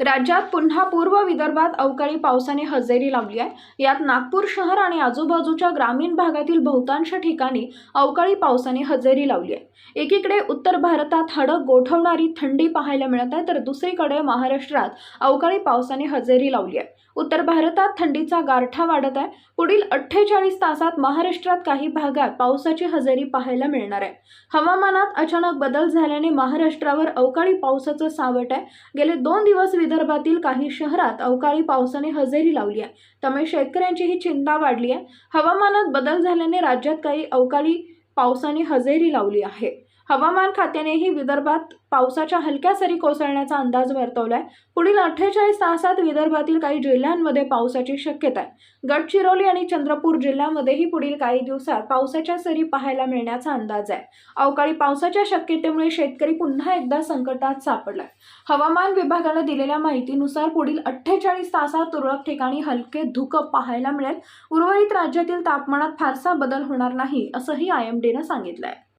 राज्यात पुन्हा पूर्व विदर्भात अवकाळी पावसाने हजेरी लावली आहे. यात नागपूर शहर आणि आजूबाजूच्या ग्रामीण भागातील बहुतांश ठिकाणी अवकाळी पावसाने हजेरी लावली आहे. एकीकडे उत्तर भारतात हडक गोठवणारी थंडी पाहायला मिळत आहे तर दुसरीकडे महाराष्ट्रात अवकाळी पावसाने हजेरी लावली आहे. उत्तर भारतात थंडीचा गारठा वाढत आहे. पुढील अठ्ठेचाळीस तासात महाराष्ट्रात काही भागात पावसाची हजेरी पाहायला मिळणार आहे. हवामानात अचानक बदल झाल्याने महाराष्ट्रावर अवकाळी पावसाचं सावट आहे. गेले दोन दिवस विदर्भातील काही शहरात अवकाळी पावसाने हजेरी लावली आहे. त्यामुळे शेतकऱ्यांची ही चिंता वाढली आहे. हवामानात बदल झाल्याने राज्यात काही अवकाळी पावसाने हजेरी लावली आहे. हवामान खात्यानेही विदर्भात पावसाच्या हलक्या सरी कोसळण्याचा अंदाज वर्तवलाय. पुढील अठ्ठेचाळीस तासात विदर्भातील काही जिल्ह्यांमध्ये पावसाची शक्यता आहे. गडचिरोली आणि चंद्रपूर जिल्ह्यामध्येही पुढील काही दिवसात पावसाच्या सरी पाहायला मिळण्याचा अंदाज आहे. अवकाळी पावसाच्या शक्यतेमुळे शेतकरी पुन्हा एकदा संकटात सापडलाय हवामान विभागानं दिलेल्या माहितीनुसार पुढील अठ्ठेचाळीस तासात तुरळक ठिकाणी हलके धुकं पाहायला मिळेल. उर्वरित राज्यातील तापमानात फारसा बदल होणार नाही असंही आय एम डीनं आहे